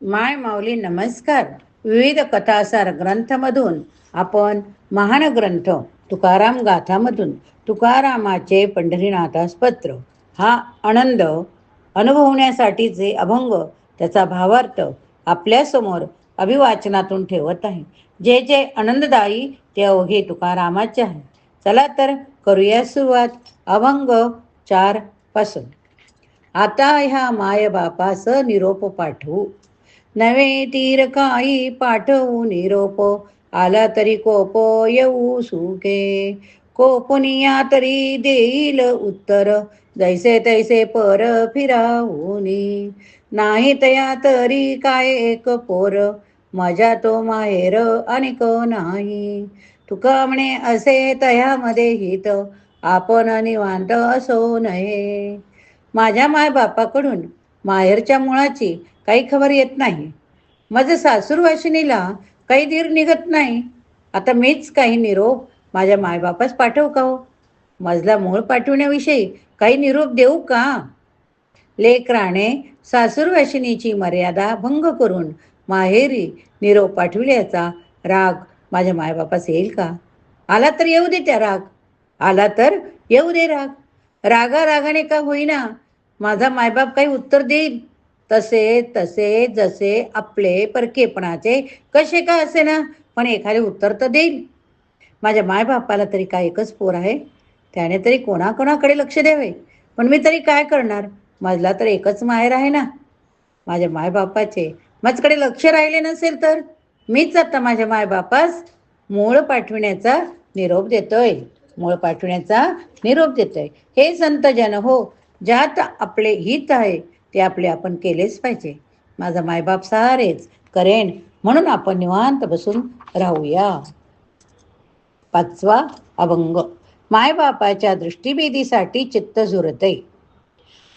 माय माऊली नमस्कार. विविध कथासार ग्रंथमधून आपण महान ग्रंथ तुकाराम गाथामधून तुकारामाचे पंढरीनाथास पत्र हा आनंद अनुभवण्यासाठीचे अभंग त्याचा भावार्थ आपल्यासमोर अभिवाचनातून ठेवत आहे. जे जे आनंददायी ते अवघे तुकारामाचे आहे. चला तर करूया सुरुवात अभंग चारपासून. आता ह्या माय बापास निरोप पाठवू. नवे तीर काही पाठवू निरोप. आला तरी कोप येऊ सुके कोपनिया तरी देईल उत्तर. जैसे तैसे पर फिराऊनी. नाही तया तरी काय एक पोर. माझ्या तो माहेर अनेक नाही. तुका म्हणे असे तयामध्ये हित. आपण निवांत असो नये. माझ्या माय बापाकडून माहेरच्या मुळाची काही खबर येत नाही. माझं सासूरवाशिनीला काही धीर निघत नाही. आता मीच काही निरोप माझ्या मायबापास पाठवू का हो? मजला मूळ पाठवण्याविषयी काही निरोप देऊ का? लेकराने सासूरवाशिनीची मर्यादा भंग करून माहेरी निरोप पाठविल्याचा राग माझ्या मायबापास येईल का? आला तर येऊ दे त्या राग. आला तर येऊ दे राग. रागा रागाने का होईना माझा मायबाप काही उत्तर देईल? तसे तसे जसे आपले परकेपणाचे. कसे का असे ना? पण एखादे उत्तर तर देईल. माझ्या मायबापाला तरी काय एकच पोर आहे? त्याने तरी कोणाकोणाकडे लक्ष द्यावे? पण मी तरी काय करणार? माझला तर एकच माहेर आहे ना? माझ्या मायबापाचे माझ्याकडे लक्ष राहिले नसेल तर? मीच आता माझ्या मायबापास मूळ पाठविण्याचा निरोप देतोय. मूळ पाठविण्याचा निरोप देतोय. हे संत जन हो ज्यात आपले हित आहे ते आपले आपण केलेच पाहिजे. माझा मायबाप सारेच करेन म्हणून आपण निवांत बसून राहूया. पाचवा अभंग. मायबापाच्या दृष्टीभेदीसाठी चित्त झुरते.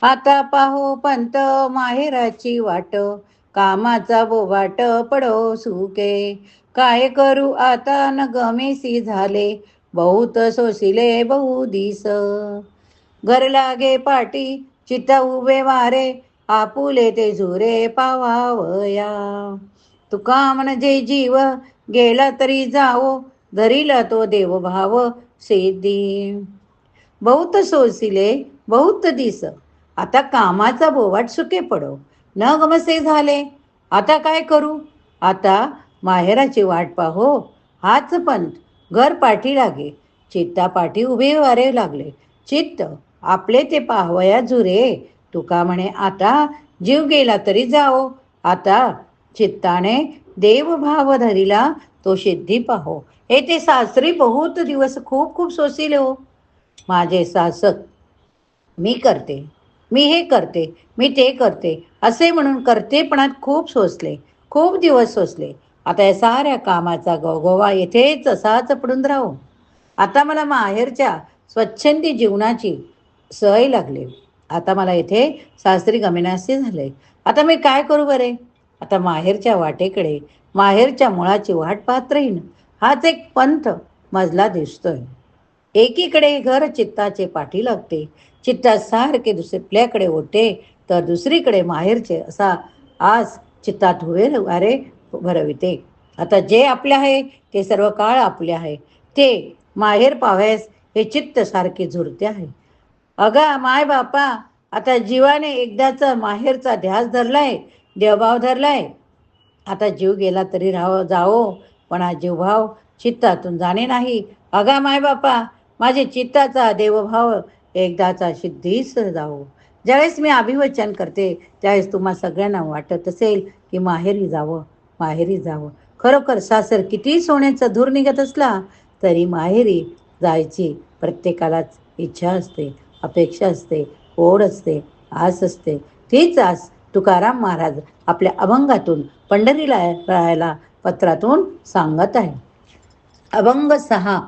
आता पाहो पंत माहेराची वाट. कामाचा बोबाट पडो सुके. काय करू आता न गमेसी झाले बहुत सोसिले बहु दिस. घर लागे पाटी चित्त उभे वारे. आपुले ते झुरे पावावया. तुका म्हणजे जीव गेला तरी जावो धरिला तो देवभाव सिद्धी. बहुत सोसिले बहुत दिस. आता कामाचा बोवाट सुके पडो. न गमसे झाले. आता काय करू? आता माहेराची वाट पाहो. हाच पंत. घर पाठी लागे. चित्ता पाठी उभे वारे लागले. चित्त. आपले ते पाहवया झुरे. तुका म्हणे आता जीव गेला तरी जाओ. आता चित्ताने देवभाव धरिला तो सिद्धी पाहो. हे ते सासरी बहुत दिवस खूप खूप सोसिले हो. माझे सासक मी करते मी हे करते मी ते करते असे म्हणून करतेपणात खूप सोसले खूप दिवस सोसले. आता या साऱ्या कामाचा गोगोवा येथेच असाच पडून राहू. आता मला माहेरच्या स्वच्छंदी जीवनाची सवय लागली. आता मला इथे सासरी गमेनासे झाले. आता मी काय करू बरे? आता माहेरच्या वाटेकडे माहेरच्या मुळाची वाट पाहत राहीन. हाच एक पंथ मजला दिसतोय. एकीकडे घर चित्ताचे पाठी लागते. चित्ता सारखे दुसऱ्याकडे ओटे तर दुसरीकडे माहेरचे असा आज चित्तात हुवे वारे भरविते. आता जे आपले आहे ते सर्व काळ आपले आहे. ते माहेर पाव्यास हे चित्त सारखे झुरते आहे. अगं माय बापा आता जीवाने एकदाचा माहेरचा ध्यास धरलाय देवभाव धरलाय. आता जीव गेला तरी राहावं जावो पण हा जीवभाव चित्तातून जाणे नाही. अगा माय बापा माझे चित्ताचा देवभाव एकदाचा सिद्धीच जावो. ज्यावेळेस मी अभिवचन करते त्यावेळेस तुम्हा सगळ्यांना वाटत असेल की माहेरी जावं माहेरी जावं. खरोखर सासर किती सोन्याचा धूर निघत असला तरी माहेरी जायची प्रत्येकालाच इच्छा असते. अपेक्षा असते ओढ असते आस असते. तीच आस तुकाराम महाराज आपल्या अभंगातून पंढरीला राहायला पत्रातून सांगत आहे. अभंग सहा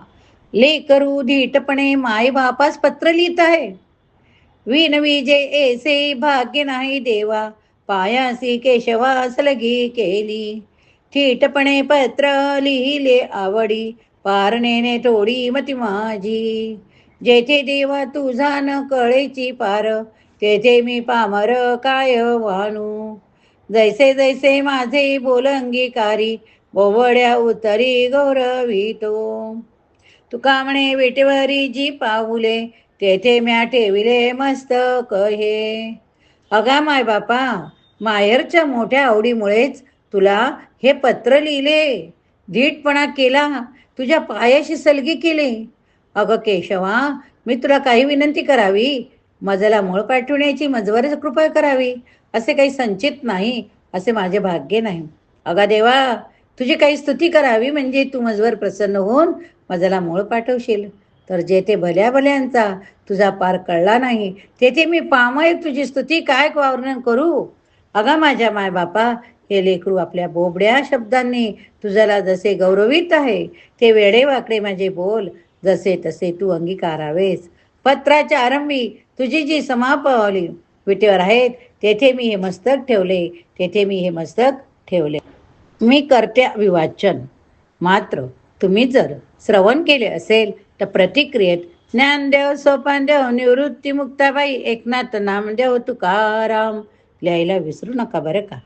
लेकरू धीटपणे माय बापास पत्र लिहित आहे. विन विजे एसे भाग्य नाही देवा पायासी केशवास लगी केली. थीटपणे पत्र लिहिले आवडी पारणेने थोडी मती माझी. जेथे देवा तुझा न कळेची पार तेथे मी पामर काय वाणू? जैसे जैसे माझे बोलंगीकारी बोवड्या उतरी गौरवितो. तुका म्हणे विटेवरी जी पाऊले तेथे म्या ठेविले मस्तक हे अगा माय बापा मायरच्या मोठ्या आवडीमुळेच तुला हे पत्र लिहिले. धीटपणा केला तुझ्या पायाशी सलगी केली. अगं केशवा मी तुला काही विनंती करावी. मजला मूळ पाठवण्याची मजवर कृपा करावी. असे काही संचित नाही असे माझे भाग्य नाही. अगा देवा तुझी काही स्तुती करावी म्हणजे तू मजवर प्रसन्न होऊन मजला मूळ पाठवशील. तर जेथे भल्या भल्यांचा तुझा पार कळला नाही तेथे मी पामय तुझी स्तुती काय वर्णन करू? अगा माझ्या मायबापा हे लेकरू आपल्या बोबड्या शब्दांनी तुझ्याला जसे गौरवित आहे ते वेडे वाकडे माझे बोल. जसे तसे तू अंगीकारावेस. पत्राच्या आरंभी तुझी जी समापावली विटेवर आहेत तेथे मी हे मस्तक ठेवले तेथे मी हे मस्तक ठेवले. मी करते विवाचन. मात्र तुम्ही जर श्रवण केले असेल तर प्रतिक्रियेत ज्ञानदेव सोपानदेव निवृत्ती मुक्ताबाई एकनाथ नामदेव तुकाराम लिहायला विसरू नका बरं का?